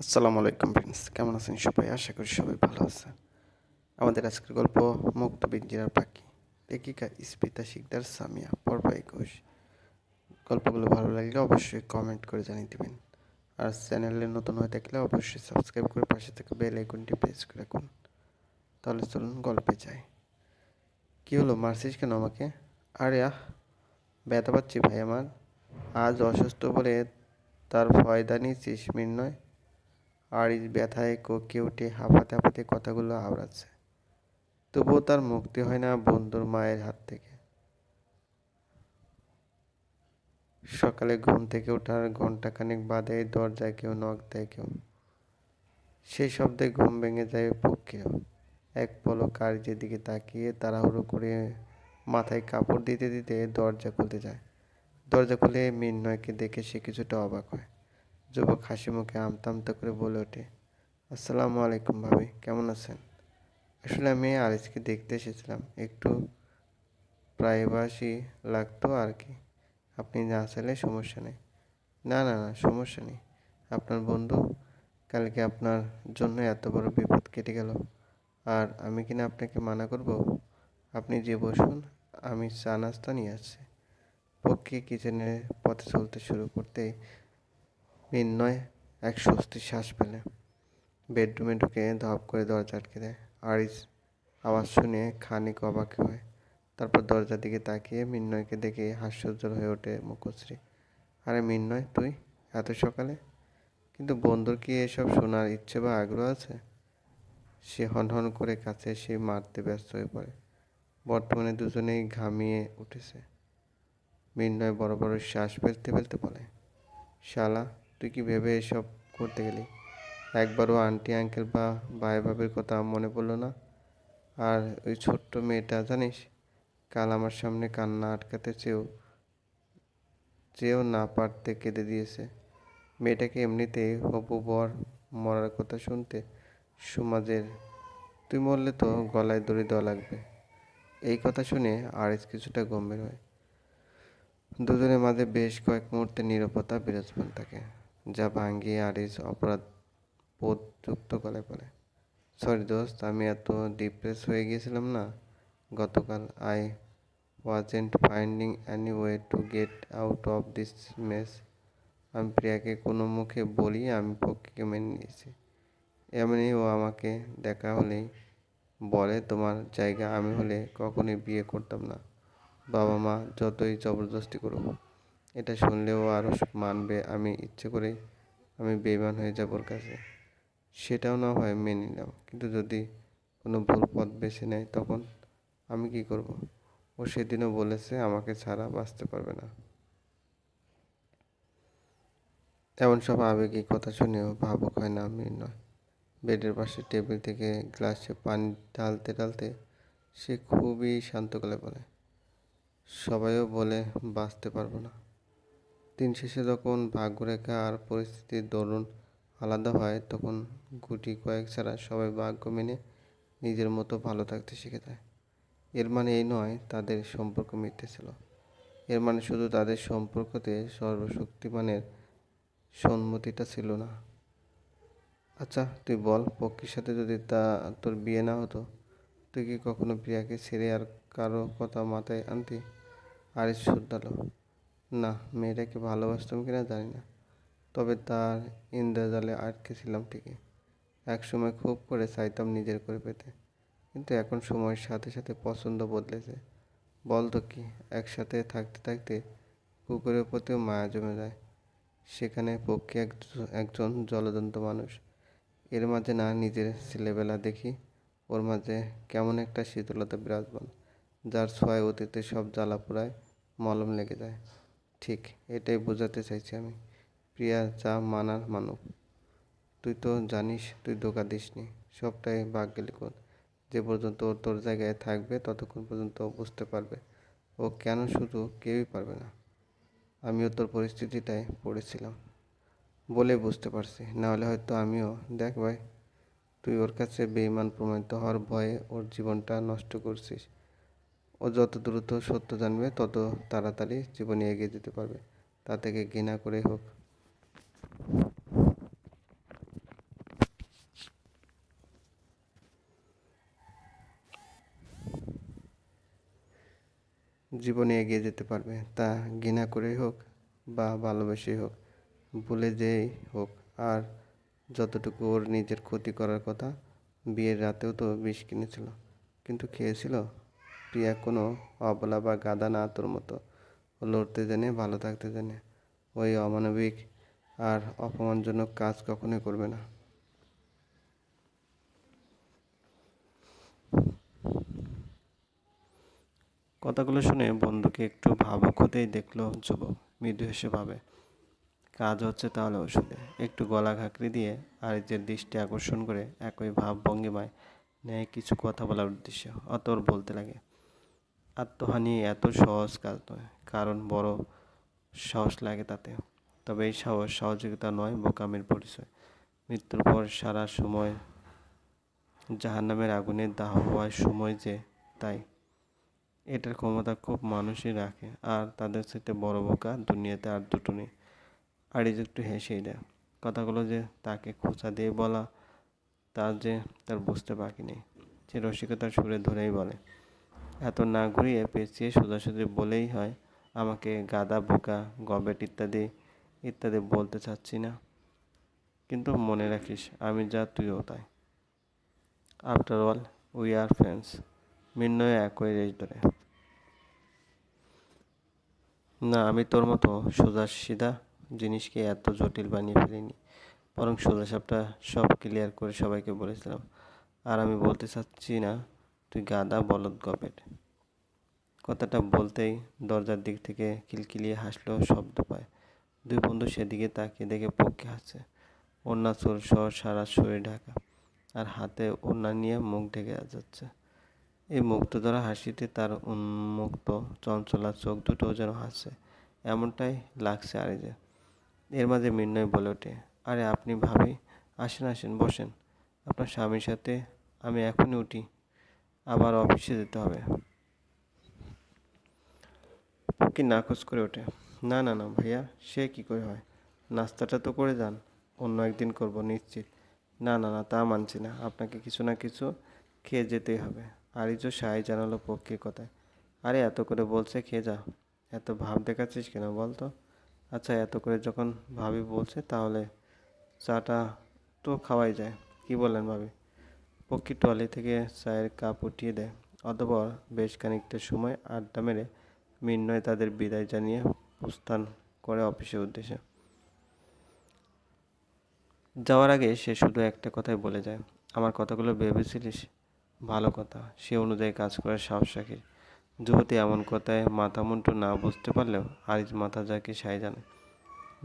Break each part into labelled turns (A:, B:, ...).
A: আসসালামু আলাইকুম ফ্রেন্ডস কেমন আছেন সবাই? আশা করি সবাই ভালো আছেন। আমাদের আজকের গল্প মুক্ত বিঞ্জিরার পাখি। লেখিকা স্পিতা শিকদার সামিয়া, পর্ব একুশ। গল্পগুলো ভালো লাগলে অবশ্যই কমেন্ট করে জানিয়ে দেবেন। আর চ্যানেলে নতুন হয়ে থাকলে অবশ্যই সাবস্ক্রাইব করে পাশে থেকে বেল আইকনটি প্রেস করে রাখুন। তাহলে চলুন গল্পে যাই। কী হলো? মারছিস কেন আমাকে? আরে আহ, ব্যথা পাচ্ছি ভাই আমার। আজ অসুস্থ বলে তার ফয়দা নিয়েছিস নয় এই ব্যথায় কোকে উঠে হাঁপাতে হাঁপাতে কথাগুলো আওড়াচ্ছে। তবুও তার মুক্তি হয় না বন্ধুর মায়ের হাত থেকে। সকালে ঘুম থেকে ওঠার ঘন্টাখানেক বাদে দরজায় কেউ নখ দেয় কেউ। সেই শব্দে ঘুম ভেঙে যায় পক্ষেও এক পলক কার্যের দিকে তাকিয়ে তাড়াহুড়ো করে মাথায় কাপড় দিতে দিতে দরজা খুলতে যায়। দরজা খুলে মিন্নয়কে দেখে সে কিছুটা অবাক হয়। যুবক হাসি মুখে আমতা আমতা করে বলে ওঠে। আসসালামু আলাইকুম ভাবি, কেমন আছেন? আসলে আমি আরিসকে দেখতে এসেছিলাম। একটু প্রাইভাসি লাগতো আর কি। আপনি না চাইলে সমস্যা নেই। না না না, সমস্যা নেই। আপনার বন্ধু কালকে আপনার জন্য এত বড় বিপদ কেটে গেল। আর আমি কিনা আপনাকে মানা করব? আপনি যে বসুন, আমি চা নাস্তা নিয়ে আসছি। পক্ষে কিচেনের পথে চলতে শুরু করতেই নির্ণয় এক স্বস্তির শ্বাস পেলে বেডরুমে ঢুকে ধপ করে দরজা আটকে দেয়। আরিস আওয়াজ শুনে খানিক অবাক হয়। তারপর দরজার দিকে তাকিয়ে মিন্নয়কে দেখে হাস্যোজ্জ্বল হয়ে ওঠে মুখশ্রী। আরে মিন্নয়, তুই এত সকালে? কিন্তু বন্ধুর কি এসব শোনার ইচ্ছে বা আগ্রহ আছে? সে হনহন করে কাছে সে মারতে ব্যস্ত হয়ে পড়ে। বর্তমানে দুজনেই ঘামিয়ে উঠেছে। মিন্নয় বড় বড় শ্বাস ফেলতে ফেলতে বলে, শালা তুই কি ভেবে এসব করতে গেলি? একবারও আন্টি আঙ্কেল বা ভাই ভাবির কথা মনে পড়ল না? আর ওই ছোট্ট মেয়েটা, জানিস? কাল আমার সামনে কান্না আটকাতে চেয়েও চেয়েও না পারতে কেঁদে দিয়েছে। মেয়েটাকে এমনিতেই হবু বর মরার কথা শুনতে সমাজের, তুই মরলে তো গলায় দড়ি দেওয়া লাগবে। এই কথা শুনে আরিস কিছুটা গম্ভীর হয়। দুজনের মাঝে বেশ কয়েক মুহূর্তে নিরাপত্তা বিরাজমান থাকে। যা ভাঙ্গিয়ে আরিস অপরাধ বোধযুক্ত গলায় বলে সরি দোস্ত, আমি এত ডিপ্রেস হয়ে গিয়েছিলাম না। গতকাল I wasn't finding any way to get out of this mess আমি প্রিয়াকে কোনো মুখে বলি, আমি পক্ষীকে মেনে নিয়েছি। এমনি ও আমাকে দেখা হলেই বলে, তোমার জায়গা আমি হলে কখনোই বিয়ে করতাম না। বাবা মা যতই জবরদস্তি করুক। এটা শুনলেও আরও মানবে, আমি ইচ্ছে করে আমি বেইমান হয়ে যাব ওর কাছে। সেটাও না হয় মেনে নিলাম কিন্তু যদি কোনো ভুল পথ বেছে নেয় তখন আমি কি করব? ও সেদিনও বলেছে আমাকে ছাড়া বাঁচতে পারবে না। এমন সব আবেগী কথা শুনেও ভাবুক হয় না আমি নয়। বেডের পাশে টেবিল থেকে গ্লাসে পানি ঢালতে ঢালতে সে খুবই শান্ত গলায় বলে, সবাইও বলে, বাঁচতে পারব না। দিন শেষে যখন ভাগ্যরেখা আর পরিস্থিতির দরুন আলাদা হয়, তখন গুটি কয়েক ছাড়া সবাই ভাগ্য মেনে নিজের মতো ভালো থাকতে শিখে যায়। এর মানে এই নয়, তাদের সম্পর্ক মিথ্যে ছিল। এর মানে শুধু তাদের সম্পর্কতে সর্বশক্তিমানের সম্মতিটা ছিল না। আচ্ছা তুই বল, পক্ষীর সাথে যদি তা তোর বিয়ে না হতো, তুই কি কখনো প্রিয়াকে ছেড়ে আর কারও কথা মাথায় আনতি? আরিস শুদ্ধালো না, মেয়েটাকে ভালোবাসতাম কিনা জানি না। তবে তার ইন্দ্রজালে আটকে ছিলাম ঠিকই। একসময় খুব করে চাইতাম নিজের করে পেতে। কিন্তু এখন সময়ের সাথে সাথে পছন্দ বদলেছে। বল তো কি, একসাথে থাকতে থাকতে কুকুরের প্রতিও মায়া জমে যায়। সেখানে পক্ষে একজন জলদন্ত মানুষ। এর মাঝে না নিজের ছেলেবেলা দেখি, ওর মাঝে কেমন একটা শীতলতা বিরাজমান, যার ছয় অতীতে সব জ্বালা পোড়ায় মলম লেগে যায়। ঠিক, এটাই বোঝাতে চাইছি আমি। প্রিয়া, যা মানার মানব। তুই তো জানিস, তুই ধোকা দিসনি। সবটাই ভাগ্যে লিখন যে পর্যন্ত ও তোর জায়গায় থাকবে, ততক্ষণ পর্যন্ত বুঝতে পারবে। ও কেন শুধু কেউই পারবে না। আমিও তোর পরিস্থিতিটায় পড়েছিলাম। বলে বুঝতে পারছি। নাহলে হয়তো আমিও, দেখ ভাই, তুই ওর কাছে বেইমান প্রমাণিত হওয়ার ভয়ে ওর জীবনটা নষ্ট করছিস। ও যত দ্রুত সত্য জানবে, তত তাড়াতাড়ি জীবনে এগিয়ে যেতে পারবে। তা থেকে ঘৃণা করে হোক। জীবনে এগিয়ে যেতে পারবে। তা ঘৃণা করে হোক বা ভালোবেসে হোক, ভুলে যেই হোক, আর যতটুকু ওর নিজের ক্ষতি করার কথা, বিয়ের রাতেও তো বিষ কিনেছিল, কিন্তু খেয়েছিল? প্রিয়া কোনো অবলা বা গাদা না তোর মতো। লড়তে জানে, ভালো থাকতে জানে। ওই অমানবিক আর অপমানজনক কাজ কখনোই করবে না। কথাগুলো শুনে বন্ধুকে একটু ভাবুক হতেই দেখল যুবক। মৃদু হেসে ভাবে, কাজ হচ্ছে তাহলে ওষুধে। একটু গলা ঘাকড়ি দিয়ে আরিজের দৃষ্টি আকর্ষণ করে একই ভাব ভঙ্গিমায় ন্যায় কিছু কথা বলার উদ্দেশ্যে অতর বলতে লাগে আত্মহানি এত সহজ কাজ নয়। কারণ বড় সাহস লাগে তাতে। তবে এই সাহস সহযোগিতা নয়, বোকামের পরিচয়। মৃত্যুর পর সারা সময় জাহান্নামের আগুনের দাহ হওয়ার সময় যে তাই। এটার ক্ষমতা খুব মানুষই রাখে। আর তাদের সাথে বড় বোকা দুনিয়াতে আর দুটো নেই। আরিজ একটু হেসেই দেয়। কথাগুলো যে তাকে খোঁচা দিয়ে বলা, তার যে তার বুঝতে বাকি নেই। সে রসিকতার সুরে ধরেই বলে এত না ঘুরিয়ে পেঁচিয়ে সোজাসুজি বলেই হয়, আমাকে গাদা, বোকা, গবেট ইত্যাদি ইত্যাদি বলতে চাচ্ছি না। কিন্তু মনে রাখিস, আমি যা, তুইও তাই। After all we are friends মিন্নয় একই রেস ধরে। না, আমি তোর মতো সোজা, সিধা জিনিসকে এত জটিল বানিয়ে ফেলিনি। বরং সোজা সাপটা সব ক্লিয়ার করে সবাইকে বলেছিলাম। আর আমি বলতে চাচ্ছি না তুই গাদা বলদ গপেট কথাটা বলতেই দরজার দিক থেকে কিলকিলিয়ে হাসলো শব্দ পায়। দুই বন্ধু সেদিকে তাকিয়ে দেখে পক্ষে হাসছে। ওড়না চোর সহ সারা শরীর ঢাকা, আর হাতে ওড়না নিয়ে মুখ ঢেকে যাচ্ছে। এই মুক্ত ধরা হাসিতে তার উন্মুক্ত, চঞ্চলা চোখ দুটো যেন হাসছে। এমনটাই লাগছে আরে যে, এর মাঝে মির্নয় বলে ওঠে, আরে আপনি ভাবি, আসেন আসেন, বসেন। আপনার স্বামীর সাথে আমি এখনই উঠি। আবার অফিসে যেতে হবে। কি নাকচ করে ওঠে। না না না, ভাইয়া, সে কি করে হয়? নাস্তাটা তো করে যান, অন্য একদিন করব নিশ্চিত। না না না, তা মানছি না। আপনাকে কিছু না কিছু খেয়ে যেতেই হবে। আরিজও সাই জানালো পক্ষে কথায়। আরে, এত করে বলছে, খেয়ে যা এত ভাব দেখাচ্ছিস কেন বল তো? আচ্ছা এত করে যখন ভাবি বলছে, তাহলে চাটা তো খাওয়াই যায়। কি বললেন ভাবি? পক্ষী টলি থেকে চায়ের কাপ উঠিয়ে দেয়, অতপর বেশ খানিকটা সময় আড্ডা মেরে মিন্নয় তাদের বিদায় জানিয়ে প্রস্থান করে অফিসের উদ্দেশ্যে। যাওয়ার আগে সে শুধু একটা কথাই বলে যায়, আমার কথাগুলো ভেবেছিলিস? ভালো কথা, সে অনুযায়ী কাজ করার সাহস রাখিস। যুবতী এমন কথায় মাথা মুন্টু না বুঝতে পারলেও আরিজ মাথা যাকে সাই জানে।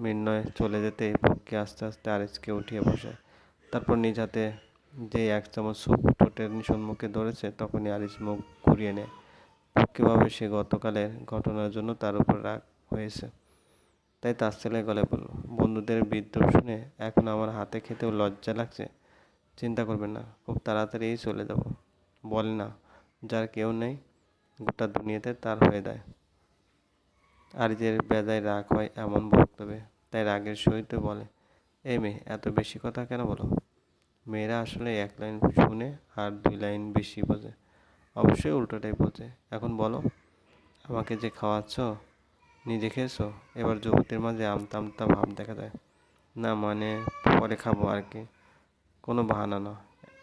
A: মৃন্ময় চলে যেতে পক্ষে আস্তে আস্তে আরিজকে উঠিয়ে বসায়। তারপর নিজ হাতে যে এক চামচ স্যুপ ঠোঁটের সম্মুখে ধরেছে, তখনই আরিজ মুখ ঘুরিয়ে নেয়। পক্ষীভাবে সে গতকালের ঘটনার জন্য তার উপর রাগ হয়েছে। তাই তার ছেলে গলে বলল, বন্ধুদের বিদ্রোহ শুনে এখন আমার হাতে খেতেও লজ্জা লাগছে। চিন্তা করবেন না, খুব তাড়াতাড়িই চলে যাব। বলে না, যার কেউ নেই, গোটা দুনিয়াতে তার হয়ে দেয় আর যে বেজায় রাগ হয় এমন বক্তব্যে, তাই রাগের সহিত বলে, এই মেয়ে, এত বেশি কথা কেন বলো? মেয়েরা আসলে এক লাইন শুনে আর দুই লাইন বেশি বোঝে। অবশ্যই উল্টোটাই বোঝে। এখন বলো, আমাকে যে খাওয়াচ্ছ, নিজে খেয়েছো? এবার যুবতীর মাঝে আমতা আমতা ভাব দেখা যায়। না মানে পরে খাব আর কি। কোনো বাহানা না।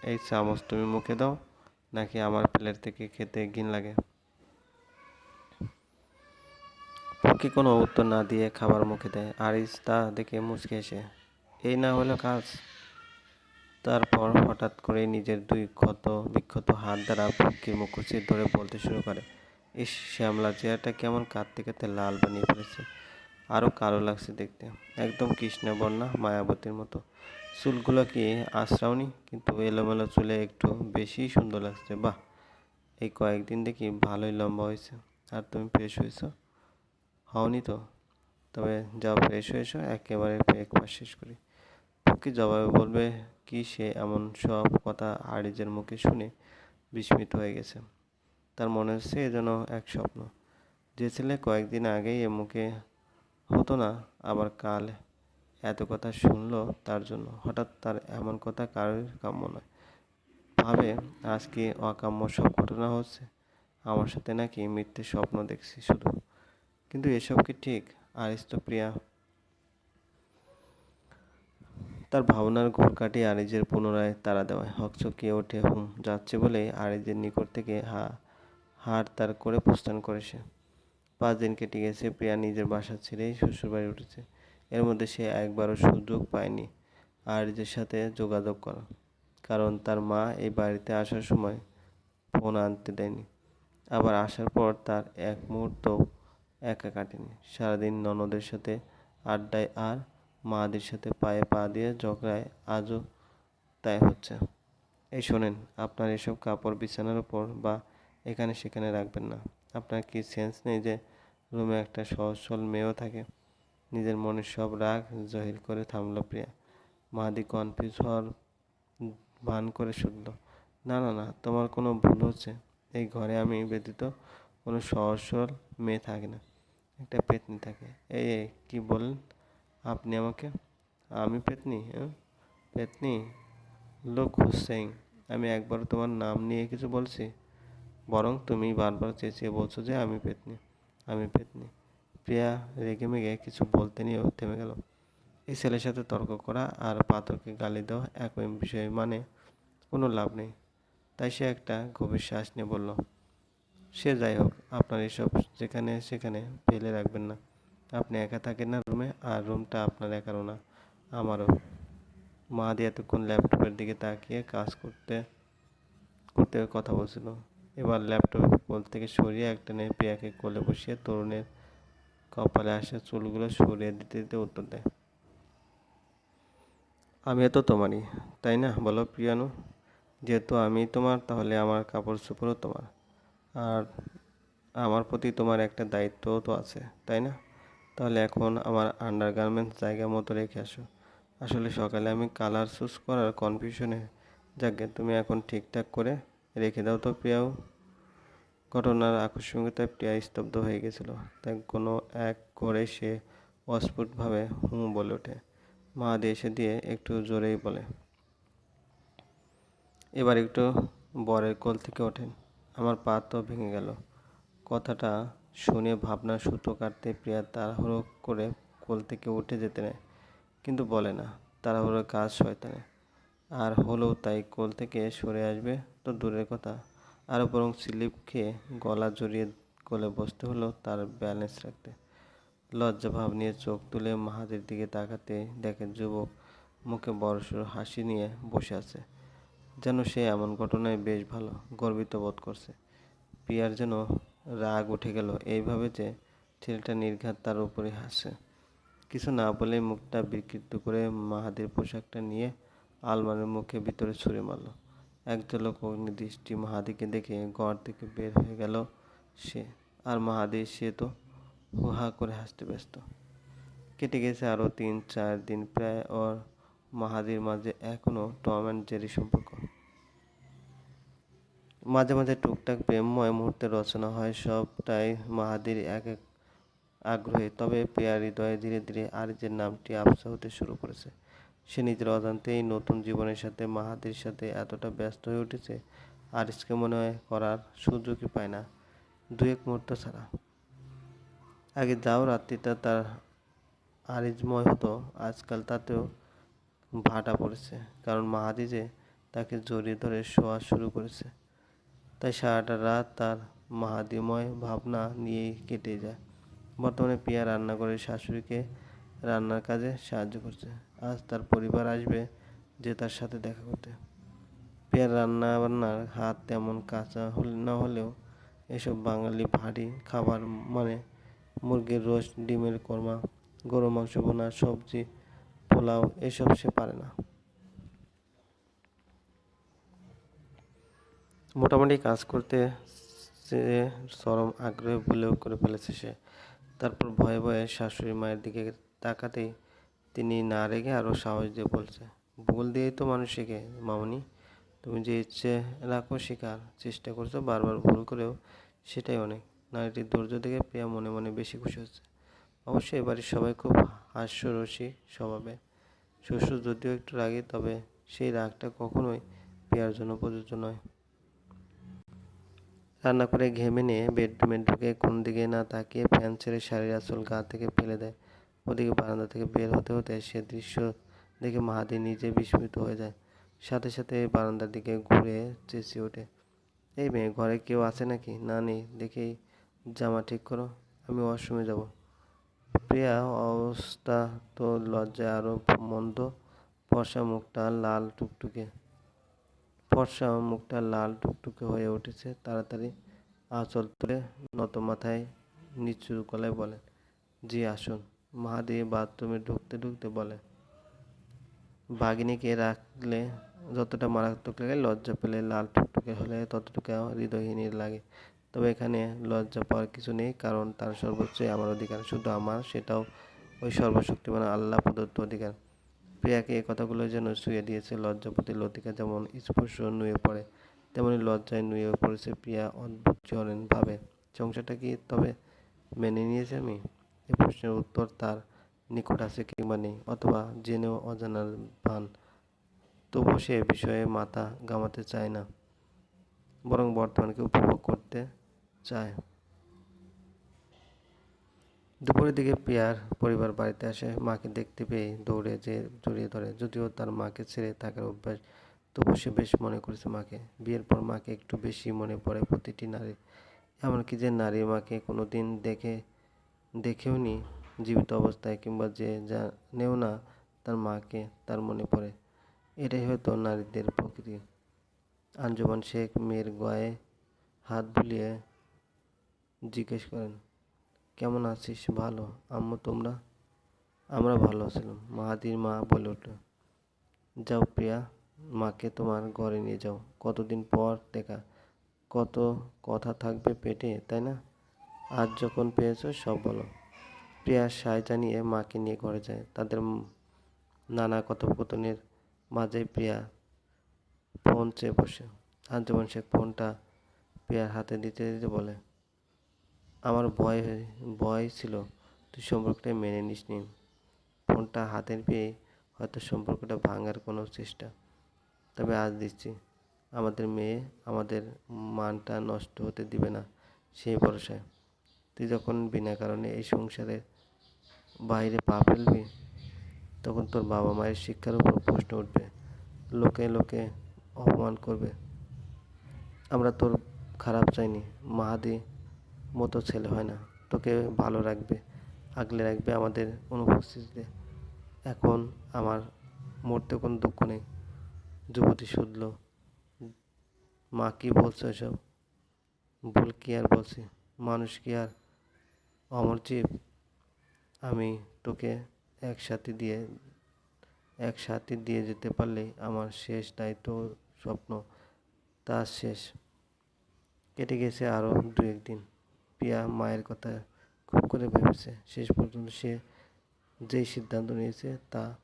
A: এই চামচ তুমি মুখে দাও, নাকি আমার প্লেট থেকে খেতে ঘিন লাগে? পক্ষী কোনো উত্তর না দিয়ে খাবার মুখে দেয়। আরিস তা দেখে মুচকে এসে এই না হলো কাজ? তারপর হঠাৎ করে নিজের দুই ক্ষত বিক্ষত হাত দ্বারা পক্ষীর মুখোশি ধরে বলতে শুরু করে। ইস, শ্যামলা, চেয়ারটা কেমন কাঁদতে কাঁদতে লাল বানিয়ে ফেলেছে আরও কালো লাগছে দেখতে। একদম কৃষ্ণবর্ণা মায়াবতীর মতো। চুলগুলো কি আশ্রাওনি কিন্তু এলোমেলো চুলে একটু বেশি সুন্দর লাগছে। বাহ, এই কয়েকদিন দেখি ভালোই লম্বা হয়েছে। আর তুমি ফ্রেশ হয়েছ? হওনি তো। তবে যাও ফ্রেশ হয়েছো একেবারে ব্রেকফাস্ট শেষ করি। পক্ষী জবাবে বলবে কি সে এমন সব কথা আরিজের মুখে শুনে বিস্মিত হয়ে গেছে। তার মনে হচ্ছে যেন এক স্বপ্ন। যে ছেলে কয়েকদিন আগেই এ মুখে হতো না, আবার কাল এত কথা শুনলো তার জন্য। হঠাৎ তার এমন কথা কারোর কাম্য নয়। ভাবে আজকে অকাম্য সব ঘটনা হচ্ছে? আমার সাথে নাকি মিথ্যে স্বপ্ন দেখছি শুধু। কিন্তু এসব কি ঠিক? আরিস তো প্রিয়া। তার ভাবনার ঘোর কাটিয়ে আরিজের পুনরায় তারা দেওয়ায় হকচকিয়ে ওঠে হুম, যাচ্ছে বলে আরিজের নিকট থেকে হা হাড় তার করে প্রস্থান করে সে। পাঁচ দিন কেটে গেছে, প্রিয়া নিজের বাসা ছেড়েই শ্বশুরবাড়ি উঠেছে। এর মধ্যে সে একবারও সুযোগ পায়নি আরিজের সাথে যোগাযোগ করা, কারণ তার মা এই বাড়িতে আসার সময় ফোন আনতে দেয়নি। আবার আসার পর তার এক মুহূর্ত একা কাটেনি। সারাদিন ননদের সাথে আড্ডায় আর মাদের সাথে পায়ে পা দিয়ে ঝগড়ায় আজও তাই হচ্ছে। এই শোনেন, আপনার এসব কাপড় বিছানার উপর বা এখানে সেখানে রাখবেন না। আপনার কি সেন্স নেই যে রুমে একটা সহজ সরল মেয়েও থাকে? নিজের মনের সব রাগ জহির করে থামলো প্রিয়া। মাদি কনফিউজ হওয়ার ভান করে শুনল, না না না, তোমার কোনো ভুল হচ্ছে। এই ঘরে আমি ব্যতীত কোনো সহজ সরল মেয়ে থাকে না। একটা পেতনি থাকে। এই, কী বললেন? আপনি আমাকে? আমি পেতনি হ্যাঁ? পেতনি, লোক হুসেইন। আমি একবার তোমার নাম নিয়ে কিছু বলছি? বরং তুমি বারবার চেঁচিয়ে বলছো যে আমি পেতনি আমি পেতনি। প্রিয়া রেগে মেগে কিছু বলতে নিয়েও থেমে গেল। এই ছেলের সাথে তর্ক করা আর পাথরকে গালি দেওয়া একই বিষয় মানে কোনো লাভ নেই। তাই সে একটা গভীর শ্বাস নিয়ে বলল, সে যাই হোক, আপনার এসব যেখানে সেখানে ফেলে রাখবেন না। আপনি একা থাকেন না রুমে, আর রুমটা আপনার একারও না, আমারও। মা দিয়ে এতক্ষণ ল্যাপটপের দিকে তাকিয়ে কাজ করতে করতে কথা বলছিল। এবার ল্যাপটপ কোল থেকে সরিয়ে একটা নিয়ে প্রিয়াকে কোলে বসিয়ে তরুণের কপালে আসা চুলগুলো সরিয়ে দিতে দিতে উত্তর দেয়। আমিও তো তোমারই তাই না? বলো প্রিয়ানু যেহেতু আমি তোমার, তাহলে আমার কাপড় চোপড়ও তোমার। আর আমার প্রতি তোমার একটা দায়িত্বও তো আছে, তাই না? তাহলে এখন আমার আন্ডারগার্মেন্টস জায়গা মতো রেখে আসো। আসলে সকালে আমি কালার চুজ করার কনফিউশনে যাকে তুমি এখন ঠিকঠাক করে রেখে দাও তো প্রিয়াও। ঘটনার আকস্মিকতায় প্রিয়া স্তব্ধ হয়ে গেছিল। তাই কোনো এক করে সে অস্ফুটভাবে হুঁ বলে ওঠে। মা এসে দিয়ে একটু জোরেই বলে, এবার একটু বরের কোল থেকে ওঠেন। আমার পা তো ভেঙে গেল। কথাটা শুনে ভাবনার সুতো কাটতে প্রিয়া তাড়াহুড়ো করে কোল থেকে উঠে যেতে নেয়, কিন্তু বলে না, তাড়াহুড়োর কাজ শয়তানে আর হলেও তাই কোল থেকে সরে আসবে তো দূরের কথা। আরও বরং স্লিপ খেয়ে গলা জড়িয়ে কোলে বসতে হলো তার ব্যালেন্স রাখতে। লজ্জা ভাব নিয়ে চোখ তুলে মাহাদের দিকে তাকাতে দেখে যুবক মুখে বড়সড় হাসি নিয়ে বসে আছে। যেন সে এমন ঘটনায় বেশ ভালো গর্বিত বোধ করছে। পিয়ার যেন রাগ উঠে গেল। এইভাবে যে ছেলেটা নির্ঘাত তার উপরে হাসছে কিছু না বলে মুখটা বিকৃত করে মাহাদের পোশাকটা নিয়ে আলমারির মুখে ভিতরে ছুঁড়ে মারল। এক ঝলক অগ্নিদৃষ্টি মাহাদিকে দেখে ঘর থেকে বের হয়ে গেল সে। আর মাহাদি, সে তো হুহা করে হাসতে ব্যস্ত। কেটে গেছে আরও তিন, চার দিন প্রায়, ওর মাহাদির মাঝে এখনও টম অ্যান্ড জেরি সম্পর্ক। মাঝে মাঝে টুকটাক প্রেমময় মুহূর্তে রচনা হয়, সবটাই মাহাদির এক এক আগ্রহে। তবে পেয়ার হৃদয়ে ধীরে ধীরে আরিজের নামটি আবসা হতে শুরু করেছে। সে নিজের অজান্তেই নতুন জীবনের সাথে মাহাদির সাথে এতটা ব্যস্ত হয়ে উঠেছে আরিসকে মনে হয় করার সুযোগই পায় না দু এক মুহূর্ত ছাড়া। আগে যাও রাত্রিটা তার আরিজময় হতো, আজকাল তাতেও ভাটা পড়েছে, কারণ মাহাদি যে তাকে জড়িয়ে ধরে শোয়া শুরু করেছে। তাই সারাটা রাত তার মাহাদিময় ভাবনা নিয়েই কেটে যায়। বর্তমানে পিয়া রান্না করে শাশুড়িকে রান্নার কাজে সাহায্য করছে। আজ তার পরিবার আসবে যে তার সাথে দেখা করতে। পেয়ার রান্না বান্নার হাত তেমন কাঁচা হলে না হলেও এসব বাঙালি ভারী খাবার মানে মুরগির রোস্ট, ডিমের কর্মা গরু মাংস বোনা, সবজি, পোলাও এসব সে পারে না। মোটামুটি কাজ করতে সে চরম আগ্রহে ভুলেও করে ফেলেছে সে। তারপর ভয়ে ভয়ে শাশুড়ি মায়ের দিকে তাকাতেই তিনি না রেগে আরও সাহস দিয়ে বলছে ভুল দিয়েই তো মানুষ শেখে মামনি। তুমি যে ইচ্ছে রাখো শেখার চেষ্টা করছ বারবার ভুল করেও সেটাই অনেক। নারীটির ধৈর্য দেখে প্রিয়া মনে মনে বেশি খুশি হচ্ছে। অবশ্যই এবারের সবাই খুব হাস্যরসিক স্বভাবে। শ্বশুর যদিও একটু রাগে, তবে সেই রাগটা কখনোই প্রিয়ার জন্য প্রযোজ্য নয়। রান্না করে ঘেমে নিয়ে বেডরুমে ঢুকে কোন দিকে না তাকিয়ে ফ্যান ছেড়ে শাড়ির আঁচল গা থেকে ফেলে দেয়। ওদিকে বারান্দা থেকে বের হতে হতে সে দৃশ্য দেখে মাহাদি নিজে বিস্মিত হয়ে যায়। সাথে সাথে বারান্দার দিকে ঘুরে চেঁচিয়ে ওঠে। এই মেয়ে, ঘরে কেউ আছে নাকি? না, নেই। দেখেই জামা ঠিক করো, আমি ওয়াশরুমে যাব। প্রিয়া অবস্থা তো লজ্জায় আরও মন্দ, ফর্সা মুখটা লাল টুকটুকে। ফর্সা মুখটা লাল টুকটুকে হয়ে উঠেছে। তাড়াতাড়ি আঁচল তুলে নত মাথায় নিচু গলায় বলেন জি, আসুন। মাহাদি বাথরুমে ঢুকতে ঢুকতে বলে বাঘিনীকে রাখলে যতটা মারাত্মক লাগে লজ্জা পেলে লাল টুকটুকে হলে ততটুকু হৃদয়হীনের লাগে। তবে এখানে লজ্জা পাওয়ার কিছু নেই, কারণ তার সর্বোচ্চই আমার অধিকার। শুধু আমার, সেটাও ওই সর্বশক্তিমান আল্লাহ প্রদত্ত অধিকার। প্রিয়াকে এই কথাগুলো যেন শুয়ে দিয়েছে লজ্জাপতি লতিকা যেমন স্পর্শ নুয়ে পড়ে, তেমনি লজ্জায় নুয়ে পড়েছে প্রিয়া অদ্ভুত ভাবে। সংসারটা কি তবে মেনে নিয়েছে আমি? এ প্রশ্নের উত্তর তার নিকট আছে কিংবা নেই, অথবা জেনেও অজানার ভান। তবুও সে বিষয়ে মাথা গামাতে চায় না, বরং বর্তমানকে উপভোগ করতে চায়। দুপুরের দিকে পিয়ার পরিবার বাড়িতে আসে। মাকে দেখতে পেয়ে দৌড়ে যে জড়িয়ে ধরে। যদিও তার মাকে ছেড়ে থাকার অভ্যাস তবু সে বেশ মনে করেছে মাকে। বিয়ের পর মাকে একটু বেশি মনে পড়ে প্রতিটি নারী। এমনকি যে নারী মাকে কোনো দিন দেখে দেখেও নি জীবিত অবস্থায় কিংবা যে জানেও না তার মাকে তার মনে পড়ে। এটাই হয়তো নারীদের প্রকৃতি। আঞ্জুমান শেখ মেয়ের গায়ে হাত বুলিয়ে জিজ্ঞেস করেন কেমন আছিস? ভালো। আম্মু, তোমরা? আমরা ভালো ছিলাম মাহাদির মা বলে উঠল, যাও প্রিয়া, মাকে তোমার ঘরে নিয়ে যাও। কতদিন পর দেখা, কত কথা থাকবে পেটে, তাই না? আজ যখন পেয়েছ, সব বলো। প্রিয়া সায় জানিয়ে মাকে নিয়ে ঘরে যায়। তাদের নানা কথোপকথনের মাঝে প্রিয়া ফোন চেয়ে বসে। আঞ্জুমান শেখ ফোনটা প্রিয়ার হাতে দিতে দিতে বলে আমার ভয় ভয় ছিল। তুই সম্পর্কটা মেনে নিসনি। ফোনটা হাতের পেয়ে হয়তো সম্পর্কটা ভাঙার কোনো চেষ্টা। তবে আজ দিচ্ছি। আমাদের মেয়ে আমাদের মানটা নষ্ট হতে দিবে না, সেই ভরসায়। তুই যখন বিনা কারণে এই সংসারের বাইরে পা ফেলবি, তখন তোর বাবা মায়ের শিক্ষার উপর প্রশ্ন উঠবে। লোকে লোকে অপমান করবে। আমরা তোর খারাপ চাইনি। মাহাদি মতো ছেলে হয় না। তোকে ভালো রাখবে, আগলে রাখবে আমাদের অনুপস্থিতিতে। এখন আমার মরতে কোনো দুঃখ নেই। যুবতী শুধল, মা কী বলছো এসব ভুল কি আর বলছি? মানুষ কি আর অমর জীব? আমি তোকে একসাথে দিয়ে একসাথে দিয়ে যেতে পারলেই আমার শেষ দায়িত্ব স্বপ্ন, তার শেষ। কেটে গেছে আরও দু একদিন প্রিয়া মায়ের কথা খুব করে ভেবেছে। শেষ পর্যন্ত সে যেই সিদ্ধান্ত নিয়েছে তা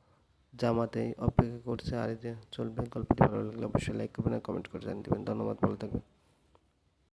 A: জামাতেই অপেক্ষা করছে। আর যে চলবে গল্পটি ভালো লাগলে অবশ্যই লাইক করবেন আর কমেন্ট করে জানিয়ে দেবেন। ধন্যবাদ, ভালো থাকবেন।